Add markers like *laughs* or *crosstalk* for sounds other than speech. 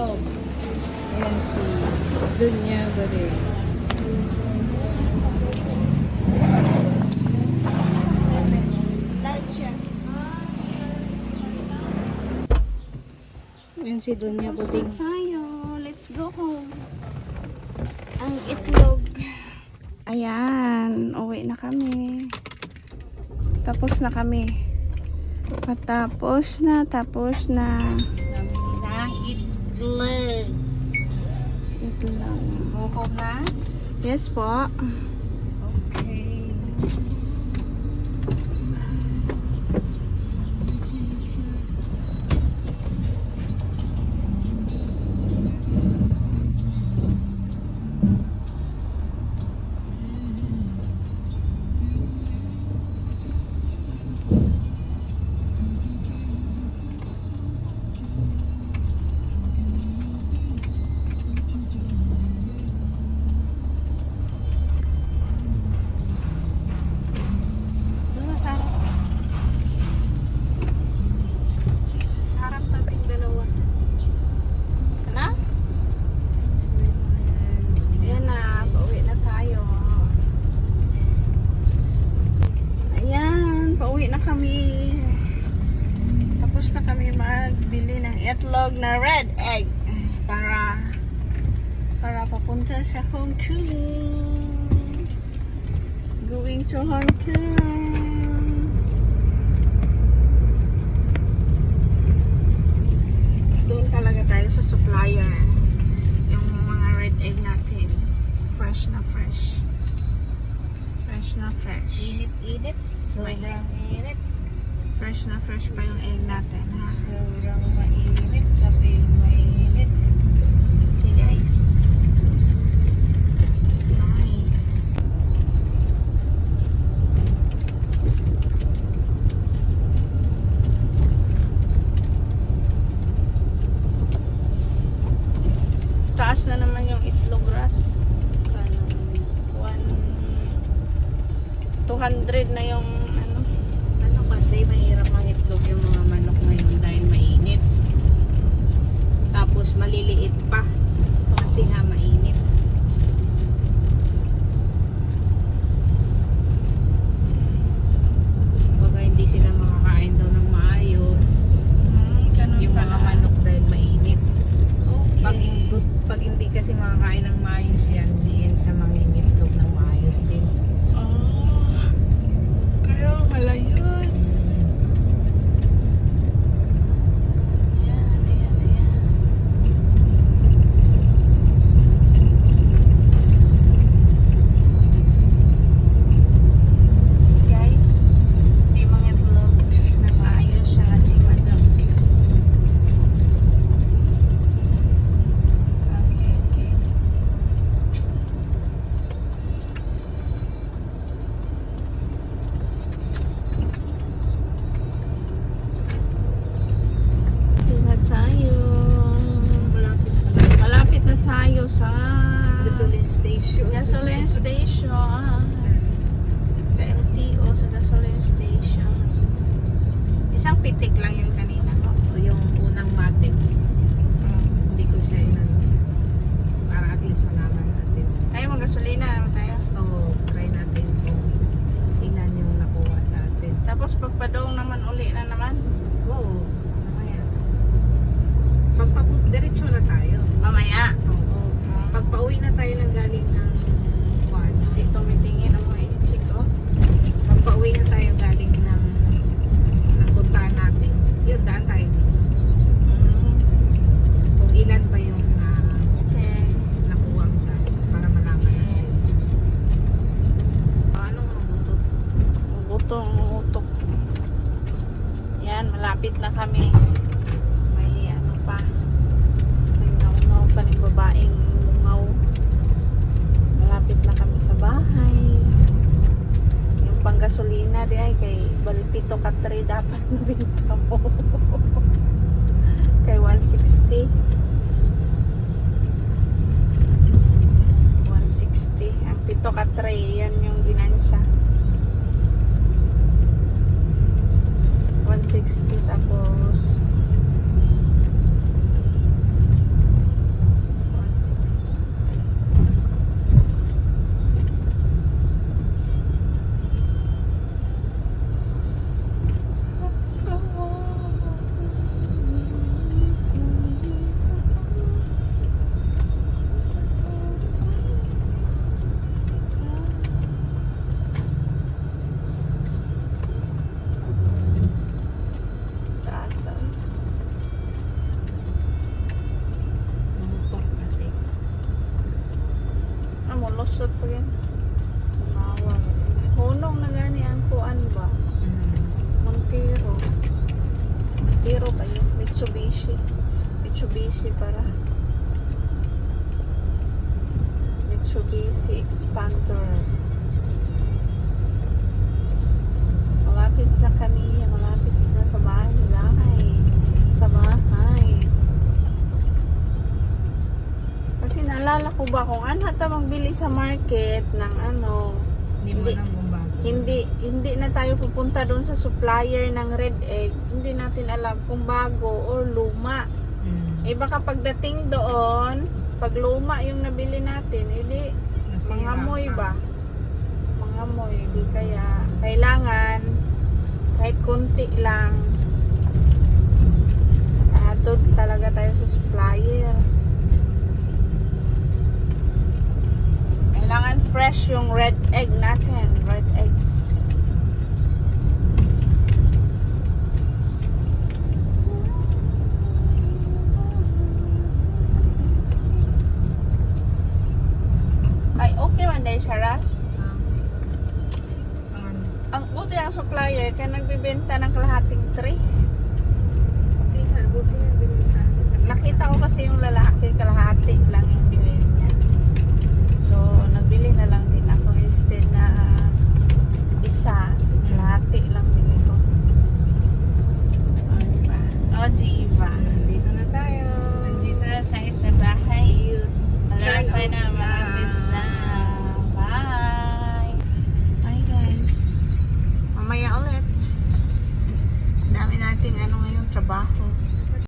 itlog. Ayan si Dunya Bading. Ayan si Dunya Bading. tayo. Let's go home. Ang itlog. Ayan. Uwi na kami. Tapos na kami. Patapos na. Tapos na. Itlog. Itlog. Mukom na? Yes po. Okay. Itlog na red egg. Para para papunta sa Hong Kong. Going to Hong Kong. doon talaga tayo sa supplier. Yung mga red egg natin. Fresh na fresh. Fresh na fresh. Init-init. Sobrang init. Fresh na fresh pa yung egg natin. Ha? Sobrang mainit. Kape mainit. Okay guys. Bye. Taas na naman yung itlog ras. One, 200 na yung ano. Ano kasi mahirap ang itlog yung mga manok ngayon dahil mainit. Tapos maliliit pa. Kasi nga mainit. Mga pag hindi kasi makakain ng maayos yan, hindi yan siya mangingitlog ng maayos din. Ah, kaya pala yun. Ayan, ayan, ayan. Guys, may mga vlog na maayos siya at si Madam. Okay, okay. Ito na tayo. Malapit na Malapit na tayo sa gasoline station. gasoline station. Sa LTO, sa gasoline station. Isang pitik lang yun kanina ko. O yung unang matik. Hindi ko siya inan. Para at least malaman natin. Ay, mag-gasolina naman tayo. O try natin kung ilan yung nakuha sa atin. Tapos pagpadong naman uli na naman. Oo. Mamaya. Pagpaput, diretso na tayo. Mamaya. Oo. Pagpauwi na tayo ng galing ng Juan. Hindi tumitingin ang mga inchik ko. Pagpauwi na tayo galing ng napuntahan natin. Yun, daan tayo dito. Mm, Kung ilan pa yung ah, okay. nakuha ang gas para malaman natin. Paano mo butot? Butong utok. Yan, malapit na kami. May ano pa. May ngaw pa ng babaeng lungaw. Malapit na kami sa bahay. Yung panggasolina di ay kay Balpito Katre dapat *laughs* nabinta mo. kay 160. 160. Ang pito katre, yan yung ginansya. 160 tapos kusot pa yan. Tumawa. Hunong na gani ang kuan ba? Mm. Montero. Montero ba yun? Mitsubishi. Mitsubishi para. Mitsubishi Expander. Malapit na kami. Malapit na sa bahay. Sa bahay. Kasi naalala ko ba kung ano ta magbili sa market ng ano, Hindi mo Hindi. Hindi hindi na tayo pupunta doon sa supplier ng red egg. Hindi natin alam kung bago or luma. Mm. Eh baka pagdating doon, pag luma yung nabili natin, hindi Nasira mangamoy ba? Mangamoy, hindi kaya kailangan kahit konti lang atod talaga tayo sa supplier. Kailangan fresh yung red egg natin, red eggs. Ay, okay man dahil siya, Ras. Ah. Ang buti ang supplier kaya nagbibenta ng kalahating binita. Nakita ko kasi yung Malapit